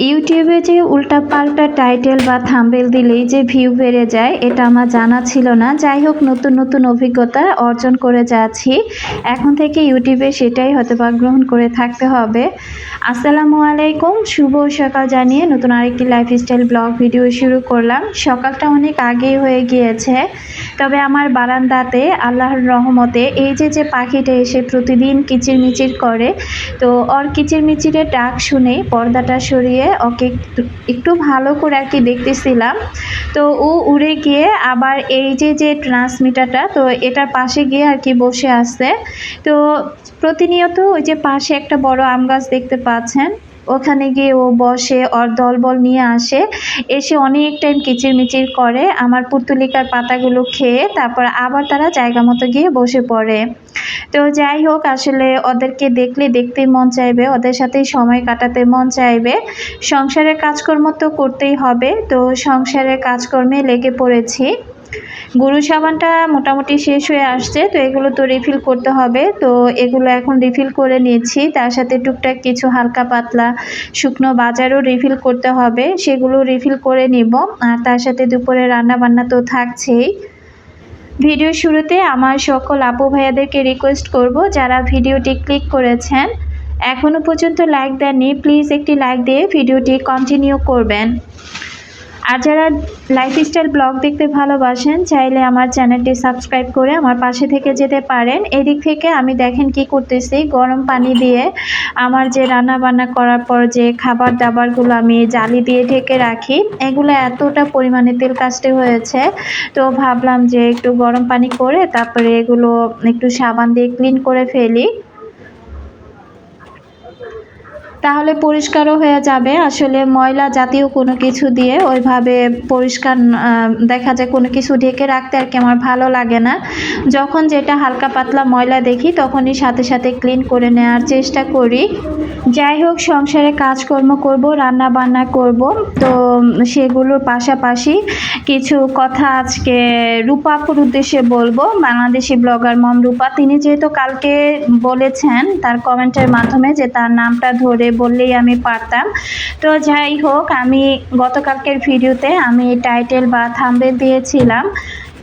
ইউটিউবে যে উল্টাপাল্টা টাইটেল বা থাম্বেল দিলেই যে ভিউ বেড়ে যায়, এটা আমার জানা ছিল না। যাই হোক, নতুন নতুন অভিজ্ঞতা অর্জন করে যাচ্ছি। এখন থেকে ইউটিউবে সেটাই হয়তো বা গ্রহণ করে থাকতে হবে। আসসালামু আলাইকুম, শুভ সকাল জানিয়ে নতুন আরেকটি লাইফস্টাইল ব্লগ ভিডিও শুরু করলাম। সকালটা অনেক আগেই হয়ে গিয়েছে, তবে আমার বারান্দাতে আল্লাহর রহমতে এই যে যে পাখিটা এসে প্রতিদিন কিচিরমিচির করে, তো ওর কিচিরমিচিরের ডাক শুনেই পর্দাটা সরিয়ে ওকে একটু একটু ভালো করে আর কি দেখতেছিলাম। তো ও উড়ে গিয়ে আবার এই যে যে ট্রান্সমিটারটা তো এটার পাশে গিয়ে আর কি বসে আছে। তো প্রতিনিয়ত ওই যে পাশে একটা বড় আম গাছ দেখতে পাচ্ছেন। ওখানে গিয়ে ও বসে ওর দলবল নিয়ে আসে। এসে অনেক টাইম কিচিরমিচির করে। আমার পুর্তুলিকার পাতাগুলো খেয়ে তারপর আবার তারা জায়গা মতো গিয়ে বসে পড়ে। তো যাই হোক, আসলে ওদেরকে দেখলে দেখতেই মন চাইবে, ওদের সাথেই সময় কাটাতে মন চাইবে। সংসারের কাজকর্ম তো করতেই হবে। তো সংসারের কাজকর্মে লেগে পড়েছি। গরু সাবানটা মোটামুটি শেষ হয়ে আসছে, তো এগুলো তো রিফিল করতে হবে। তো এগুলো এখন রিফিল করে নিয়েছি তার সাথে টুকটাক কিছু হালকা পাতলা শুকনো বাজারও রিফিল করতে হবে। সেগুলো রিফিল করে নিব। আর তার সাথে দুপুরে রান্না বান্না তো থাকছেই। ভিডিও শুরুতে আমার সকল আপু ভাইয়াদেরকে রিকোয়েস্ট করব যারা ভিডিওটি ক্লিক করেছেন। এখনও পর্যন্ত লাইক দেননি প্লিজ একটি লাইক দিয়ে ভিডিওটি কন্টিনিউ করবেন। আর যারা লাইফস্টাইল ব্লগ দেখতে ভালোবাসেন, চাইলে আমার চ্যানেলটি সাবস্ক্রাইব করে আমার পাশে থেকে যেতে পারেন। এদিক থেকে আমি দেখেন কি করতেছি। গরম পানি দিয়ে আমার যে রান্না বান্না করার পর যে খাবার দাবারগুলো আমি জালি দিয়ে ঢেকে রাখি, এগুলো এতটা পরিমাণে তেল কাস্টে হয়েছে। তো ভাবলাম যে একটু গরম পানি করে তারপরে এগুলো একটু সাবান দিয়ে ক্লিন করে ফেলি। তাহলে পরিষ্কারও হয়ে যাবে। আসলে ময়লা জাতীয় কোনো কিছু দিয়ে ওইভাবে পরিষ্কার দেখা যায় কোনো কিছু ঢেকে রাখতে আর কি আমার ভালো লাগে না। যখন যেটা হালকা পাতলা ময়লা দেখি, তখনই সাথে সাথে ক্লিন করে নেওয়ার চেষ্টা করি। যাই হোক, সংসারে কাজকর্ম করব রান্না বান্না করব। তো সেগুলোর পাশাপাশি কিছু কথা আজকে রূপাপুর উদ্দেশ্যে বলব। বাংলাদেশি ব্লগার মম রূপা, তিনি যেহেতু কালকে বলেছেন তার কমেন্টের মাধ্যমে যে তার নামটা ধরে বললেই আমি পারতাম। তো যাই হোক, আমি গতকালকের ভিডিওতে আমি টাইটেল বা থাম্বেল দিয়েছিলাম।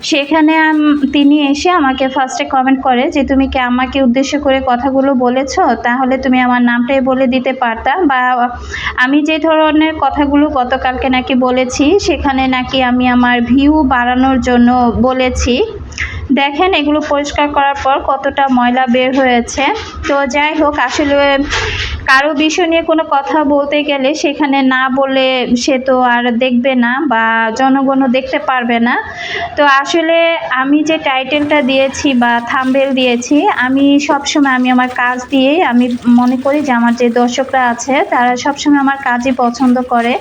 সেখানে তিনি এসে আমাকে ফার্স্টে কমেন্ট করে যে, তুমি কি আমাকে উদ্দেশ্য করে কথাগুলো বলেছ? তাহলে তুমি আমার নামটাই বলে দিতে পারতা। বা আমি যে ধরনের কথাগুলো গতকালকে নাকি বলেছি, সেখানে নাকি আমি আমার ভিউ বাড়ানোর জন্য বলেছি। দেখেন, এগুলো পরিষ্কার করার পর কতটা ময়লা বের হয়েছে। তো যাই হোক, আসলে কারও বিষয় নিয়ে কোনো কথা বলতে গেলে সেখানে না বলে সে তো আর দেখবে না বা জনগণও দেখতে পারবে না। তো আসলে আমি যে টাইটেলটা দিয়েছি বা থাম্বেল দিয়েছি, আমি সবসময় আমি আমার কাজ দিয়ে আমি মনে করি যে আমার যে দর্শকরা আছে, তারা সবসময় আমার কাজই পছন্দ করে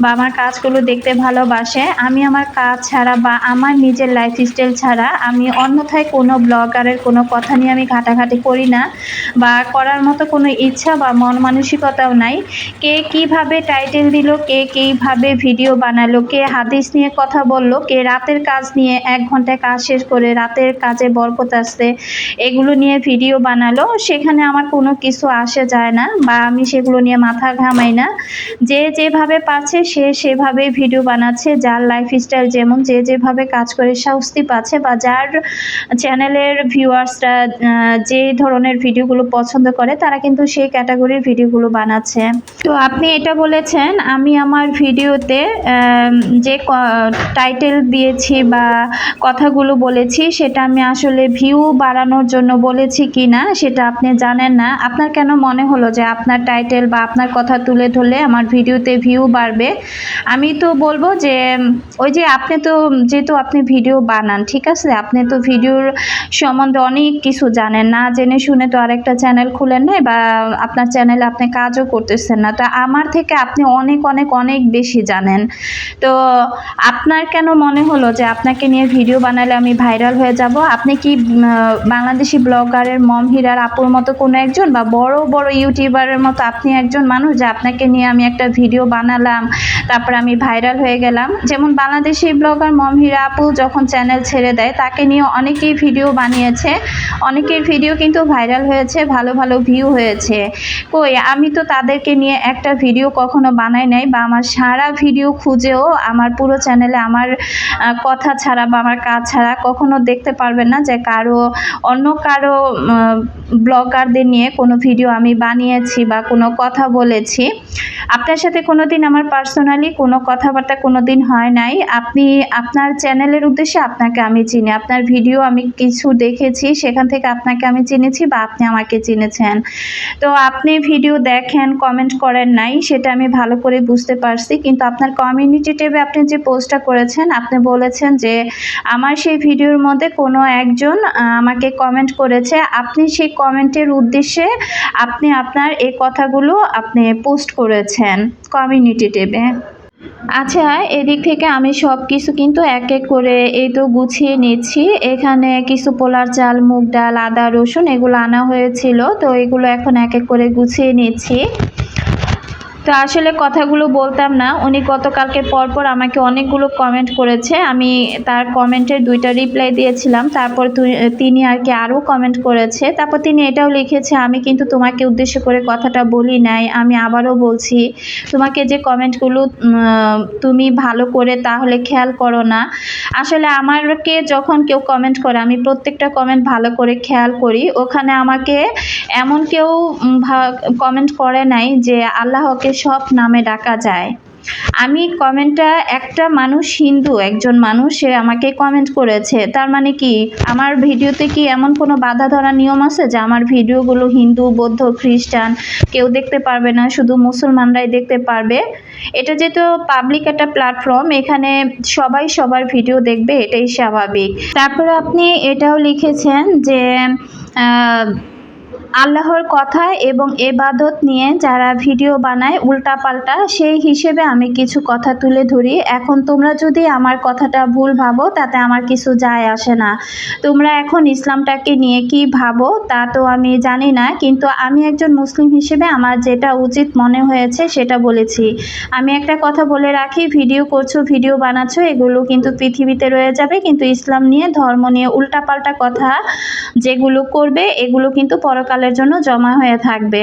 বা আমার কাজগুলো দেখতে ভালোবাসে। আমি আমার কাজ ছাড়া বা আমার নিজের লাইফস্টাইল ছাড়া আমি অন্যথায় কোনো ব্লগারের কোনো কথা নিয়ে আমি ঘাটাঘাটি করি না বা করার মতো কোনো ইচ্ছা বা মন মানসিকতাও নাই। কে কীভাবে টাইটেল দিল, কে কীভাবে ভিডিও বানালো, কে হাদিস নিয়ে কথা বলল, কে রাতের কাজ নিয়ে এক ঘন্টায় কাজ শেষ করে রাতের কাজে বরকত আসছে এগুলো নিয়ে ভিডিও বানালো, সেখানে আমার কোনো কিছু আসে যায় না বা আমি সেগুলো নিয়ে মাথা ঘামাই না। যে যেভাবে পাচ্ছে সে সেভাবে ভিডিও বানাচ্ছে, যার লাইফস্টাইল যেমন, যে যেভাবে কাজ করে স্বস্তি পাচ্ছে বা যার চ্যানেলের ভিউয়ার্সরা যে ধরনের ভিডিওগুলো পছন্দ করে, তারা কিন্তু সেই ক্যাটাগরির ভিডিওগুলো বানাচ্ছে। তো আপনি এটা বলেছেন, আমি আমার ভিডিওতে যে টাইটেল দিয়েছি বা কথাগুলো বলেছি, সেটা আমি আসলে ভিউ বাড়ানোর জন্য বলেছি কি না সেটা আপনি জানেন না। আপনার কেন মনে হলো যে আপনার টাইটেল বা আপনার কথা তুলে ধরলে আমার ভিডিওতে ভিউ বাড়বে? আমি তো বলব যে, ওই যে আপনি তো, যেহেতু আপনি ভিডিও বানান, ঠিক আছে? আপনি তো ভিডিওর সম্বন্ধে অনেক কিছু জানেন। না জেনে শুনে তো আরেকটা চ্যানেল খুলেন নাই বা আপনার চ্যানেলে আপনি কাজও করতেছেন না। তো আমার থেকে আপনি অনেক অনেক অনেক বেশি জানেন। তো আপনার কেন মনে হলো যে আপনাকে নিয়ে ভিডিও বানালে আমি ভাইরাল হয়ে যাব? আপনি কি বাংলাদেশি ব্লগারের মম হিরার আপুর মতো কোনো একজন বা বড় বড় ইউটিউবারের মতো আপনি একজন মানুষ যে আপনাকে নিয়ে আমি একটা ভিডিও বানালাম, তারপর আমি ভাইরাল হয়ে গেলাম? যেমন বাংলাদেশি ব্লগার মম হিরা আপু যখন চ্যানেল ছেড়ে দেয়, তাকে নিয়ে অনেকেই ভিডিও বানিয়েছে। অনেকের ভিডিও কিন্তু ভাইরাল হয়েছে, ভালো ভালো ভিউ হয়েছে। কই, আমি তো তাদেরকে নিয়ে একটা ভিডিও কখনো বানাই নাই বা আমার সারা ভিডিও খুঁজেও আমার পুরো চ্যানেলে আমার কথা ছাড়া বা আমার কাজ ছাড়া কখনো দেখতে পারবেন না যে কারও, অন্য কারও ব্লগারদের নিয়ে কোনো ভিডিও আমি বানিয়েছি বা কোনো কথা বলেছি। আপনার সাথে কোনো দিন আমার পার্সোনালি কোনো কথাবার্তা কোনো দিন হয় নাই। আপনি আপনার চ্যানেলের উদ্দেশ্যে আপনাকে আমি চিনি, আপনার ভিডিও আমি কিছু দেখেছি, সেখান থেকে আপনাকে আমি চিনেছি বা আপনি আমাকে চিনেছেন। তো আপনি ভিডিও দেখেন কমেন্ট করেন নাই, সেটা আমি ভালো করে বুঝতে পারছি। কিন্তু আপনার কমিউনিটি ট্যাবে আপনি যে পোস্টটা করেছেন, আপনি বলেছেন যে আমার সেই ভিডিওর মধ্যে কোনো একজন আমাকে কমেন্ট করেছে। আপনি সেই কমেন্টের উদ্দেশ্যে আপনি আপনার এই কথাগুলো আপনি পোস্ট করেছেন কমিউনিটি ট্যাবে আচ্ছা এদিক থেকে আমি সব কিছু কিন্তু এক এক করে এই তো গুছিয়ে নিচ্ছি। এখানে কিছু পোলার চাল, মুগ ডাল, আদা, রসুন এগুলো আনা হয়েছিল, তো এগুলো এখন এক এক করে গুছিয়ে নিচ্ছি। তো আসলে কথাগুলো বলতাম না। উনি গতকালকে পরপর আমাকে অনেকগুলো কমেন্ট করেছে। আমি তার কমেন্টের দুইটা রিপ্লাই দিয়েছিলাম। তারপর তিনি আর কি আরও কমেন্ট করেছে। তারপর তিনি এটাও লিখেছে, আমি কিন্তু তোমাকে উদ্দেশ্য করে কথাটা বলি নাই। আমি আবারও বলছি, তোমাকে যে কমেন্টগুলো তুমি ভালো করে তাহলে খেয়াল করো না। আসলে আমারকে যখন কেউ কমেন্ট করে, আমি প্রত্যেকটা কমেন্ট ভালো করে খেয়াল করি। ওখানে আমাকে এমন কেউ কমেন্ট করে নাই যে আল্লাহকে সব নামে ডাকা যায়। আমি কমেন্টটা, একটা মানুষ হিন্দু, একজন মানুষ, সে আমাকে কমেন্ট করেছে। তার মানে কি, আমার ভিডিওতে কি এমন কোনো বাধা ধরা নিয়ম আছে যে আমার ভিডিওগুলো হিন্দু, বৌদ্ধ, খ্রিস্টান কেউ দেখতে পারবে না, শুধু মুসলমানরাই দেখতে পারবে? এটা যেহেতু পাবলিক একটা প্ল্যাটফর্ম এখানে সবাই সবার ভিডিও দেখবে, এটাই স্বাভাবিক। তারপরে আপনি এটাও লিখেছেন যে আল্লাহর কথা এবং এবাদত নিয়ে যারা ভিডিও বানায় উল্টাপাল্টা, সেই হিসেবে আমি কিছু কথা তুলে ধরি। এখন তোমরা যদি আমার কথাটা ভুল ভাবো, তাতে আমার কিছু যায় আসে না। তোমরা এখন ইসলামটাকে নিয়ে কি ভাবো, তা তো আমি জানি না, কিন্তু আমি একজন মুসলিম হিসেবে আমার যেটা উচিত মনে হয়েছে সেটা বলেছি। আমি একটা কথা বলে রাখি, ভিডিও করছ, ভিডিও বানাচ্ছো, এগুলো কিন্তু পৃথিবীতে রয়ে যাবে, কিন্তু ইসলাম নিয়ে, ধর্ম নিয়ে উল্টাপাল্টা কথা যেগুলো করবে, এগুলো কিন্তু পরকালের জন্য জমা হয়ে থাকবে।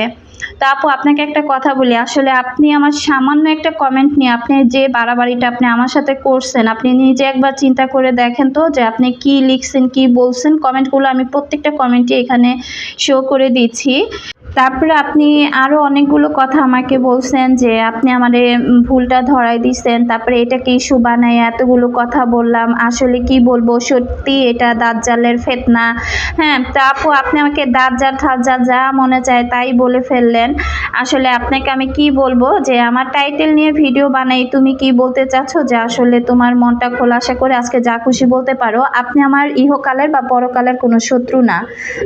তা আপু, আপনাকে একটা কথা বলি। আসলে আপনি আমার সামান্য একটা কমেন্ট নিয়ে আপনি যে বাড়াবাড়িটা আপনি আমার সাথে করছেন, আপনি নিজে একবার চিন্তা করে দেখেন তো যে আপনি কি লিখছেন, কি বলছেন। কমেন্টগুলো আমি প্রত্যেকটা কমেন্টই এখানে শো করে দিচ্ছি। তারপরে আপনি আরও অনেকগুলো কথা আমাকে বলছেন যে আপনি আমাদের ভুলটা ধরাই দিচ্ছেন তারপরে এটাকে ইস্যু বানাই এতগুলো কথা বললাম। আসলে কি বলব? সত্যি এটা দাজ্জালের ফেতনা। হ্যাঁ তা আপু, আপনি আমাকে দাজ্জাল, ঠাজ্জাল যা মনে চায় তাই বলে ফেললেন। আসলে আপনাকে আমি কি বলব? যে আমার টাইটেল নিয়ে ভিডিও বানাই, তুমি কি বলতে চাচ্ছ? যে আসলে তোমার মনটা খোলাসা করে আজকে যা খুশি বলতে পারো। আপনি আমার ইহকালের বা পরকালের কোনো শত্রু না।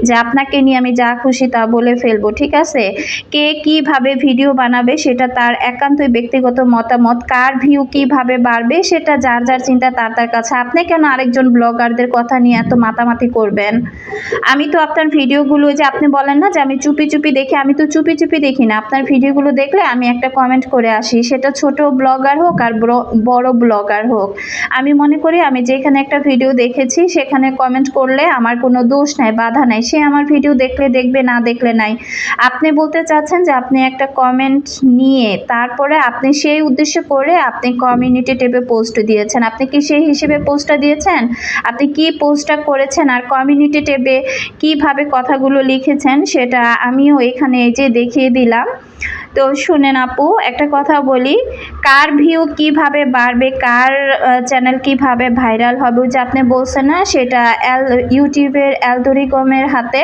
যে আপনাকে নিয়ে আমি যা খুশি তা বলে ফেলব। ঠিক আছে? কে কীভাবে ভিডিও বানাবে সেটা তার একান্তই ব্যক্তিগত মতামত। কার ভিউ কীভাবে বাড়বে সেটা যার যার চিন্তা তার তার কাছে। আপনি কেন আরেকজন ব্লগারদের কথা নিয়ে এত মাতামাতি করবেন? আমি তো আপনার ভিডিওগুলো যে আপনি বলেন না যে আমি চুপি চুপি দেখি, আমি তো চুপি চুপি দেখি না। আপনার ভিডিওগুলো দেখলে আমি একটা কমেন্ট করে আসি, সেটা ছোট ব্লগার হোক আর বড়- ব্লগার হোক। আমি মনে করি আমি যেখানে একটা ভিডিও দেখেছি সেখানে কমেন্ট করলে আমার কোনো দোষ নাই, বাধা নাই। সে আমার ভিডিও দেখলে দেখবে, না দেখলে নাই। আপনি বলতে চাচ্ছেন যে আপনি একটা কমেন্ট নিয়ে, তারপরে আপনি সেই উদ্দেশ্য করে আপনি কমিউনিটি ট্যাবে পোস্ট দিয়েছেন। আপনি কি সেই হিসেবে পোস্টটা দিয়েছেন? আপনি কি পোস্টটা করেছেন আর কমিউনিটি ট্যাবে কীভাবে কথাগুলো লিখেছেন সেটা আমিও এখানে এই যে দেখিয়ে দিলাম। তো শুনেন আপু, একটা কথা বলি, কার ভিউ কীভাবে বাড়বে, কার চ্যানেল কীভাবে ভাইরাল হবে যে আপনি বলছেন না, সেটা অ্যাল, ইউটিউবের অ্যালদোরিকমের হাতে,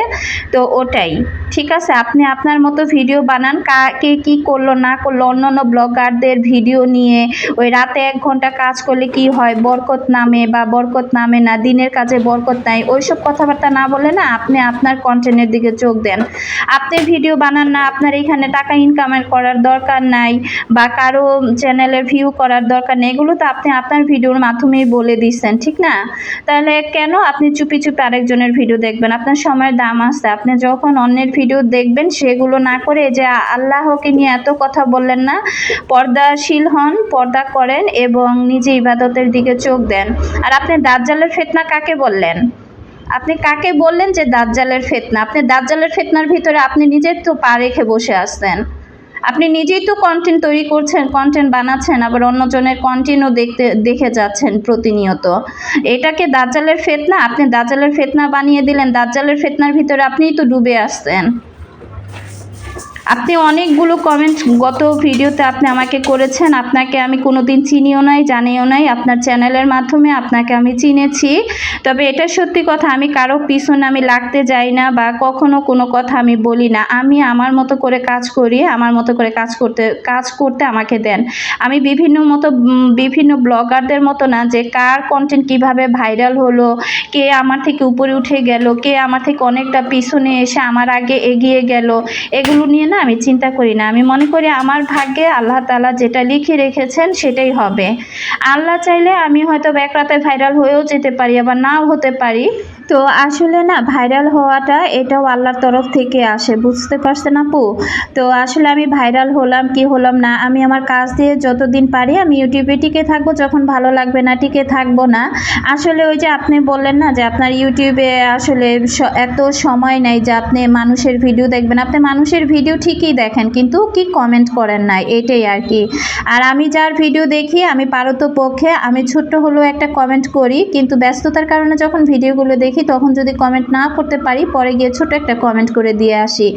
তো ওটাই। ঠিক আছে, আপনি আপনার মতো ভিডিও বানান কা কে কী করল, না করল অন্য অন্য ব্লগারদের ভিডিও নিয়ে, ওই রাতে এক ঘণ্টা কাজ করলে কি হয়, বরকত নামে বা বরকত নামে না, দিনের কাজে বরকত নাই, ওইসব কথাবার্তা না বলে না, আপনি আপনার কন্টেন্টের দিকে চোখ দেন। আপনি ভিডিও বানান না, আপনার এখানে টাকা ইনকামের করার দরকার নাই বা কারও চ্যানেলের ভিউ করার দরকার নেই, এগুলো তো আপনি আপনার ভিডিওর মাধ্যমেই বলে দিচ্ছেন ঠিক না? তাহলে কেন আপনি চুপি চুপি আরেকজনের ভিডিও দেখবেন? আপনার সময়ের দাম আছে, আপনি যখন অন্যের ভিডিও দেখবেন, সেগুলো না করে যে আল্লাহকে নিয়ে এত কথা বললেন না, পর্দাশীল হন, পর্দা করেন এবং নিজে ইবাদতের দিকে চোখ দেন। আর আপনি দাজ্জালের ফেতনা কাকে বললেন? আপনি কাকে বললেন যে দাজ্জালের ফেতনা? আপনি দাজ্জালের ফেতনার ভিতরে আপনি নিজের তো পা রেখে বসে আসছেন আপনি নিজেই তো কন্টেন্ট তৈরি করছেন কন্টেন্ট বানাচ্ছেন, আবার অন্যজনের কন্টেন্টও দেখতে, দেখে যাচ্ছেন প্রতিনিয়ত। এটাকে দাজ্জালের ফেতনা, আপনি দাজ্জালের ফেতনা বানিয়ে দিলেন, দাজ্জালের ফেতনার ভিতরে আপনিই তো ডুবে আসছেন। আপনি অনেকগুলো কমেন্ট গত ভিডিওতে আপনি আমাকে করেছেন। আপনাকে আমি কোনোদিন চিনিও নাই, জানিও নাই। আপনার চ্যানেলের মাধ্যমে আপনাকে আমি চিনেছি। তবে এটা সত্যি কথা, আমি কারও পিছনে আমি লাগতে যাই না বা কখনো কোনো কথা আমি বলি না। আমি আমার মতো করে কাজ করি, আমার মতো করে কাজ করতে কাজ করতে আমাকে দেন। আমি বিভিন্ন মতো বিভিন্ন ব্লগারদের মতো না যে কার কন্টেন্ট কীভাবে ভাইরাল হলো, কে আমার থেকে উপরে উঠে গেল, কে আমার থেকে অনেকটা পিছনে এসে আমার আগে এগিয়ে গেল, এগুলো নিয়ে না আমি চিন্তা করি না। আমি মনে করি আমার ভাগ্যে আল্লাহ তালা যেটা লিখে রেখেছেন সেটাই হবে। আল্লাহ চাইলে আমি হয়তো এক রাতে ভাইরাল হয়েও যেতে পারি, আবার নাও হতে পারি। তো আসলে না ভাইরাল হওয়াটা এটাও আল্লাহর তরফ থেকে আসে, বুঝতে পারছেন আপু? তো আসলে আমি ভাইরাল হলাম কি হলাম না, আমি আমার কাজ দিয়ে যতদিন পারি আমি ইউটিউবে টিকে থাকব, যখন ভালো লাগবে না টিকে থাকব না। আসলে ওই যে আপনি বললেন না যে আপনার ইউটিউবে আসলে এত সময় নেই যে আপনি মানুষের ভিডিও দেখবেন। আপনি মানুষের ভিডিও ঠিকই দেখেন, কিন্তু কি কমেন্ট করেন না, এটাই আর কি। আর আমি যার ভিডিও দেখি, আমি পারত পক্ষে আমি ছোট্ট হলেও একটা কমেন্ট করি, কিন্তু ব্যস্ততার কারণে যখন ভিডিওগুলো দেখি তখন যদি কমেন্ট না করতে পারি, পরে গিয়ে ছোট একটা কমেন্ট করে দিয়ে আসি।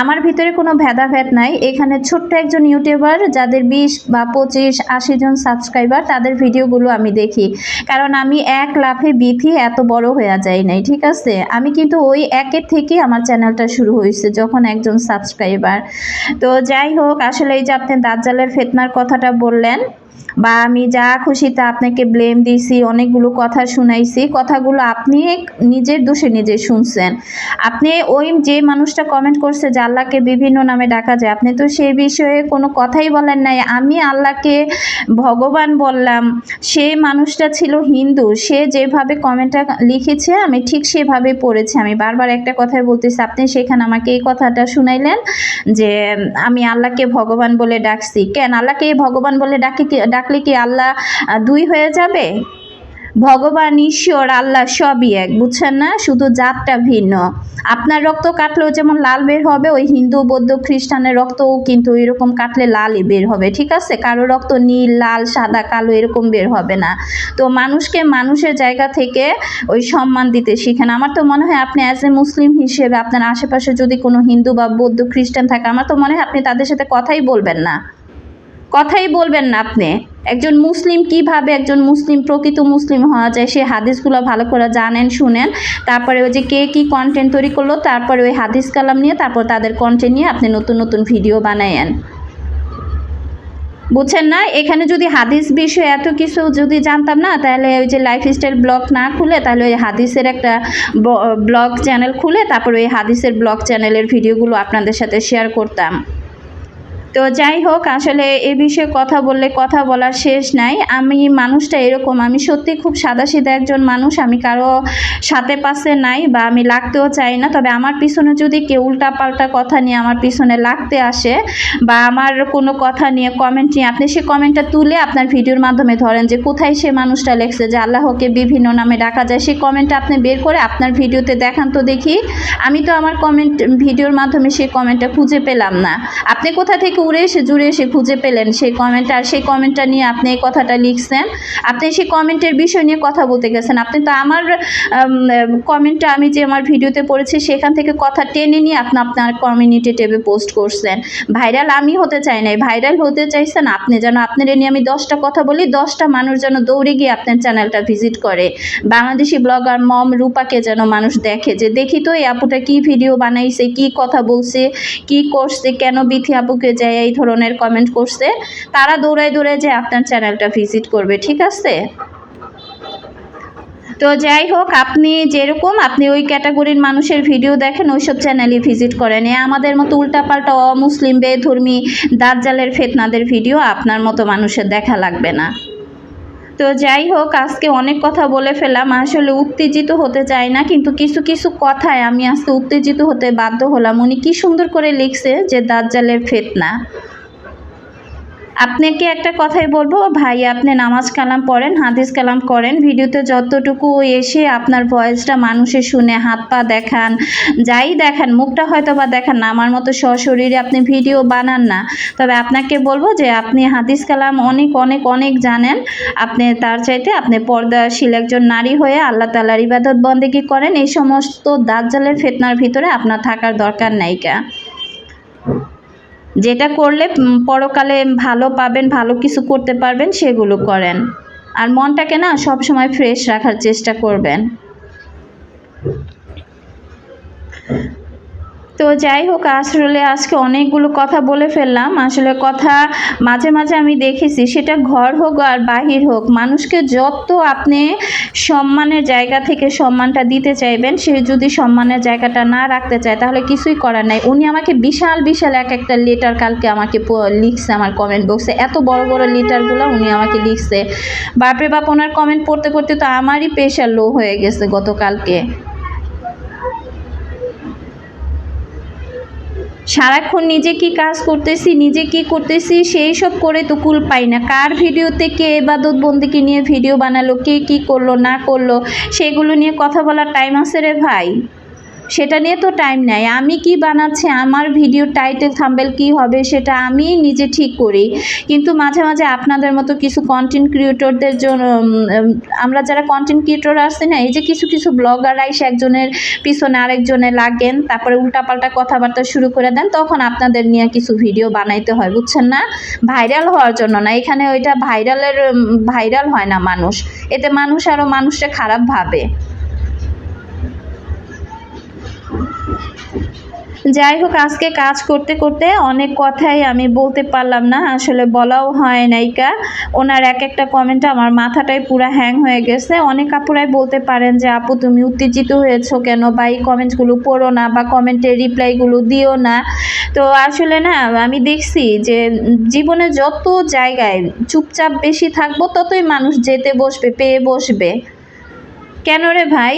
আমার ভিতরে কোনো ভেদাভেদ নাই। এখানে ছোট্ট একজন ইউটিউবার যাদের বিশ বা পঁচিশ, আশি জন সাবস্ক্রাইবার তাদের ভিডিওগুলো আমি দেখি। কারণ আমি এক লাফে বিথি, এত বড় হয়ে যাই নাই, ঠিক আছে? আমি কিন্তু ওই একের থেকেই আমার চ্যানেলটা শুরু হয়েছে, যখন একজন সাবস্ক্রাইবার তো যাই হোক আসলে এই যে আপনি দাজ্জালের ফেতনার কথাটা বললেন বা আমি যা খুশি তা আপনাকে ব্লেম দিছি অনেকগুলো কথা শুনাইছি। কথাগুলো আপনি নিজের দোষে নিজে শুনছেন। আপনি ওই যে মানুষটা কমেন্ট করছে যে আল্লাহকে বিভিন্ন নামে ডাকা যায়, আপনি তো সেই বিষয়ে কোনো কথাই বলেন নাই। আমি আল্লাহকে ভগবান বললাম সেই মানুষটা ছিল হিন্দু, সে যেভাবে কমেন্টটা লিখেছে, আমি ঠিক সেভাবে পড়েছি। আমি বারবার একটা কথাই বলতেছি, আপনি সেখানে আমাকে এই কথাটা শুনাইলেন যে, আমি আল্লাহকে ভগবান বলে ডাকছি। কেন? আল্লাহকে ভগবান বলে ডাকি কি- ডাকলে কি আল্লাহ দুই হয়ে যাবে? ভগবান, ঈশ্বর, আল্লাহ সবই এক, বুঝছেন না? শুধু জাতটা ভিন্ন। আপনার রক্ত কাটলেও যেমন লাল বের হবে, ওই হিন্দু, বৌদ্ধ, খ্রিস্টানের রক্তও কিন্তু এরকম কাটলে লালই বের হবে, ঠিক আছে? কারও রক্ত নীল, লাল, সাদা, কালো এরকম বের হবে না। তো মানুষকে মানুষের জায়গা থেকে ওই সম্মান দিতে শিখেন। আমার তো মনে হয় আপনি অ্যাজ এ মুসলিম হিসেবে আপনার আশেপাশে যদি কোনো হিন্দু বা বৌদ্ধ, খ্রিস্টান থাকে, আমার তো মনে হয় আপনি তাদের সাথে কথাই বলবেন না। কথাই বলবেন না আপনি। একজন মুসলিম কীভাবে একজন মুসলিম, প্রকৃত মুসলিম হওয়া যায়, সে হাদিসগুলো ভালো করে জানেন, শুনেন। তারপরে ওই যে কে কি কন্টেন্ট তৈরি করল, তারপরে ওই হাদিস কালাম নিয়ে, তারপর তাদের কন্টেন্ট নিয়ে আপনি নতুন নতুন ভিডিও বানায়েন। বুঝছেন না? এখানে যদি হাদিস বিষয়ে এত কিছু যদি জানতাম না, তাহলে ওই যে লাইফস্টাইল ব্লগ না খুলে, তাহলে ওই হাদিসের একটা ব্লগ চ্যানেল খুলে, তারপর ওই হাদিসের ব্লগ চ্যানেলের ভিডিওগুলো আপনাদের সাথে শেয়ার করতাম। তো যাই হোক, আসলে এ বিষয়ে কথা বললে কথা বলার শেষ নাই। আমি মানুষটা এরকম, আমি সত্যি খুব সাদাসিধা একজন মানুষ, আমি কারও সাথে পাশে নাই বা আমি লাগতেও চাই না। তবে আমার পিছনে যদি কেউ উল্টাপাল্টা কথা নিয়ে আমার পিছনে লাগতে আসে বা আমার কোনো কথা নিয়ে কমেন্ট নিয়ে, আপনি সে কমেন্টটা তুলে আপনার ভিডিওর মাধ্যমে ধরেন যে কোথায় সে মানুষটা লেখছে, যে আল্লাহকে বিভিন্ন নামে ডাকা যায়, সেই কমেন্টটা আপনি বের করে আপনার ভিডিওতে দেখান তো দেখি। আমি তো আমার কমেন্ট ভিডিওর মাধ্যমে সেই কমেন্টটা খুঁজে পেলাম না। আপনি কোথা থেকে উড়ে এসে জুড়ে এসে খুঁজে পেলেন। সেই কমেন্ট আর সেই কমেন্টটা নিয়ে আপনি এই কথাটা লিখছেন। আপনি সেই কমেন্টের বিষয় নিয়ে কথা বলতে গেছেন। আপনি তো আমার কমেন্টটা আমি যে আমার ভিডিওতে পড়েছি, সেখান থেকে কথা টেনে নিয়ে আপনি, আপনার কমিউনিটি ট্যাবে পোস্ট করছেন। ভাইরাল আমি হতে চাই নাই। ভাইরাল হতে চাইছেন আপনি যেন আপনার নিয়ে আমি দশটা কথা বলি, দশটা মানুষ যেন দৌড়ে গিয়ে আপনার চ্যানেলটা ভিজিট করে। বাংলাদেশি ব্লগার মম রূপাকে যেন মানুষ দেখে যে, দেখি তো এই আপুটা কি ভিডিও বানাইছে, কি কথা বলছে, কি করছে, কেন বিথি আপুকে যায় এই ধরনের কমেন্ট করছে, তারা দৌড়ায় দৌড়ায় যে আপনার চ্যানেলটা ভিজিট করবে, ঠিক আছে? তো যাই হোক, আপনি যেরকম, আপনি ওই ক্যাটাগরির মানুষের ভিডিও দেখেন, ওইসব চ্যানেলই ভিজিট করেন। এ আমাদের মতো উল্টাপাল্টা অমুসলিম, বেধর্মী, দাজ্জালের ফেতনাদের ভিডিও আপনার মতো মানুষের দেখা লাগবে না। তো যাই হোক, আজকে অনেক কথা বলে ফেলাম আসলে উত্তেজিত হতে চাই না, কিন্তু কিছু কিছু কথায় আমি আজকে উত্তেজিত হতে বাধ্য হলাম। উনি কি সুন্দর করে লিখছে যে, দাজ্জালের ফেতনা আপনাকে একটা কথাই বলব, ভাই আপনি নামাজ কালাম পড়েন, হাদিস কালাম করেন, ভিডিওতে যতটুকু এসে আপনার ভয়েসটা মানুষে শুনে হাত পা দেখান, যাই দেখান, মুখটা হয়তো বা দেখান না, আমার মতো সশরীরে আপনি ভিডিও বানান না। তবে আপনাকে বলব যে আপনি হাদিস কালাম অনেক অনেক অনেক জানেন, আপনি তার চাইতে আপনি পর্দাশীল একজন নারী হয়ে আল্লাহ তালার ইবাদত বন্দেগী করেন, এই সমস্ত দাজ্জালের ফেতনার ভিতরে আপনার থাকার দরকার নাইকা যেটা করলে পরকালে ভালো পাবেন, ভালো কিছু করতে পারবেন, সেগুলো করেন। আর মনটাকে না সব সময় ফ্রেশ রাখার চেষ্টা করবেন। তো যাই হোক, আসলে আজকে অনেকগুলো কথা বলে ফেললাম। আসলে কথা মাঝে মাঝে আমি দেখেছি, সেটা ঘর হোক আর বাহির হোক, মানুষকে যত আপনি সম্মানের জায়গা থেকে সম্মানটা দিতে চাইবেন, সে যদি সম্মানের জায়গাটা না রাখতে চায়, তাহলে কিছুই করার নাই। উনি আমাকে বিশাল বিশাল এক একটা লেটার কালকে আমাকে লিখছে আমার কমেন্ট বক্সে এত বড় বড় লেটারগুলো উনি আমাকে লিখছে। বাপরে বাপ, ওনার কমেন্ট পড়তে পড়তে তো আমারই প্রেশার লো হয়ে গেছে গতকালকে। সারাক্ষণ নিজে কি কাজ করতেছি, নিজে কি করতেছি, সেই সব করে তো কুল পাই না। কার ভিডিওতে কে এবাদত বন্দিকে নিয়ে ভিডিও বানালো, কে কি করল, না করল, সেগুলো নিয়ে কথা বলার টাইম আছে রে ভাই। সেটা নিয়ে তো টাইম নেই। আমি কি বানাচ্ছি? আমার ভিডিও টাইটেল থাম্বেল কি হবে সেটা আমি নিজে ঠিক করি। কিন্তু মাঝে মাঝে আপনাদের মতো কিছু কন্টেন্ট ক্রিয়েটরদের জন্য আমরা যারা কন্টেন্ট ক্রিয়েটর আসছে না, এই যে কিছু কিছু ব্লগার আইসে একজনের পিছনে আরেকজনে লাগেন, তারপরে উল্টাপাল্টা কথাবার্তা শুরু করে দেন, তখন আপনাদের নিয়ে কিছু ভিডিও বানাইতে হয়, বুঝছেন না? ভাইরাল হওয়ার জন্য না। এখানে ওইটা ভাইরালের ভাইরাল হয় না মানুষ। এতে মানুষ আরও মানুষটা খারাপ ভাবে। যাই হোক, আজকে কাজ করতে করতে অনেক কথাই আমি বলতে পারলাম না, আসলে বলাও হয় নাইকা ওনার এক একটা কমেন্ট আমার মাথাটাই পুরো হ্যাং হয়ে গেছে। অনেক আপুরাই বলতে পারেন যে, আপু, তুমি উত্তেজিত হয়েছো কেন বা এই কমেন্টসগুলো পড়ো না বা কমেন্টের রিপ্লাইগুলো দিও না? তো আসলে না, আমি দেখছি যে, জীবনে যত জায়গায় চুপচাপ বেশি থাকব, ততই মানুষ যেতে বসবে, পেয়ে বসবে। কেন রে ভাই?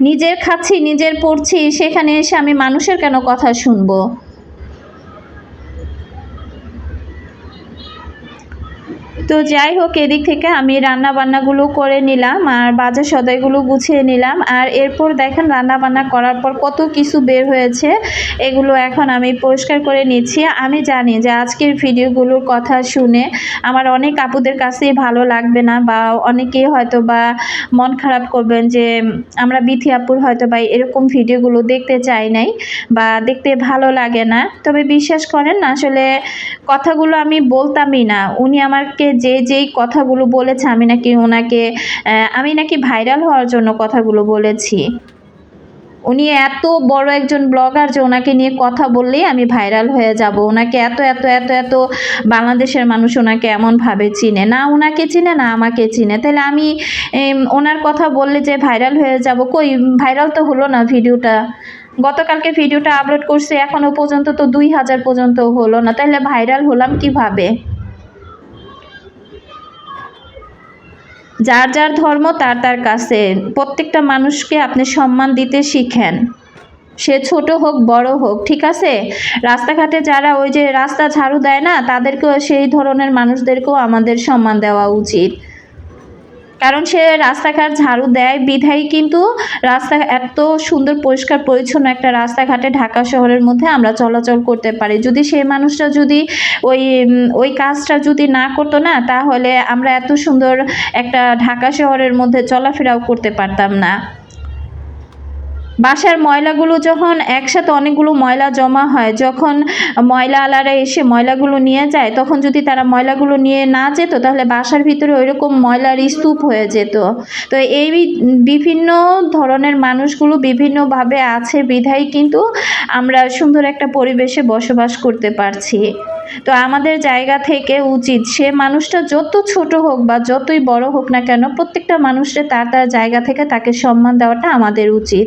নিজের খাচ্ছি নিজের পড়ছি সেখানে এসে আমি মানুষের কেন কথা শুনব? তো যাই হোক, এদিক থেকে আমি রান্না বান্নাগুলো করে নিলাম আর বাজার সদাইগুলো গুছিয়ে নিলাম। আর এরপর দেখেন রান্না বান্না করার পর কত কিছু বের হয়েছে, এগুলো এখন আমি পরিষ্কার করে নিচ্ছি। আমি জানি যে আজকের ভিডিওগুলোর কথা শুনে আমার অনেক আপুদের কাছেই ভালো লাগবে না বা অনেকেই হয়তো বা মন খারাপ করবেন যে আমরা বিথি আপুর হয়তো বা এরকম ভিডিওগুলো দেখতে চাই নাই বা দেখতে ভালো লাগে না। তবে বিশ্বাস করেন আসলে কথাগুলো আমি বলতামই না। উনি আমাকে যে যেই কথাগুলো বলেছে, আমি নাকি ওনাকে আমি নাকি ভাইরাল হওয়ার জন্য কথাগুলো বলেছি। উনি এত বড় একজন ব্লগার যে ওনাকে নিয়ে কথা বললেই আমি ভাইরাল হয়ে যাব। ওনাকে এত এত এত এত বাংলাদেশের মানুষ ওনাকে এমনভাবে চিনে। না ওনাকে চিনে, না আমাকে চিনে। তাহলে আমি ওনার কথা বললে যে ভাইরাল হয়ে যাব, কই, ভাইরাল তো হলো না ভিডিওটা। গতকালকে ভিডিওটা আপলোড করছি এখনও পর্যন্ত তো দুই হাজার পর্যন্ত হলো না। তাহলে ভাইরাল হলাম কীভাবে? যার যার ধর্ম তার তার কাছে। প্রত্যেকটা মানুষকে আপনি সম্মান দিতে শিখেন। সে ছোট হোক, বড় হোক, ঠিক আছে? রাস্তাঘাটে যারা ওই যে রাস্তা ঝাড়ু দেয় না, তাদেরকেও সেই ধরনের মানুষদেরকেও আমাদের সম্মান দেওয়া উচিত। কারণ সে রাস্তাঘাট ঝাড়ু দেয়, বিধায় কিন্তু রাস্তা এত সুন্দর, পরিষ্কার, পরিচ্ছন্ন একটা রাস্তাঘাটে ঢাকা শহরের মধ্যে আমরা চলাচল করতে পারি। যদি সে মানুষটা যদি ওই ওই কাজটা যদি না করতো না, তাহলে আমরা এত সুন্দর একটা ঢাকা শহরের মধ্যে চলাফেরাও করতে পারতাম না। বাসার ময়লাগুলো যখন একসাথে অনেকগুলো ময়লা জমা হয়, যখন ময়লা আলারা এসে ময়লাগুলো নিয়ে যায়, তখন যদি তারা ময়লাগুলো নিয়ে না যেত, তাহলে বাসার ভিতরে ওইরকম ময়লার স্তূপ হয়ে যেত। তো এই বিভিন্ন ধরনের মানুষগুলো বিভিন্নভাবে আছে বিধায় কিন্তু আমরা সুন্দর একটা পরিবেশে বসবাস করতে পারছি। তো আমাদের জায়গা থেকে উচিত সে মানুষটা যত ছোট হোক বা যতই বড় হোক না কেন, প্রত্যেকটা মানুষের তার তার জায়গা থেকে তাকে সম্মান দেওয়াটা আমাদের উচিত।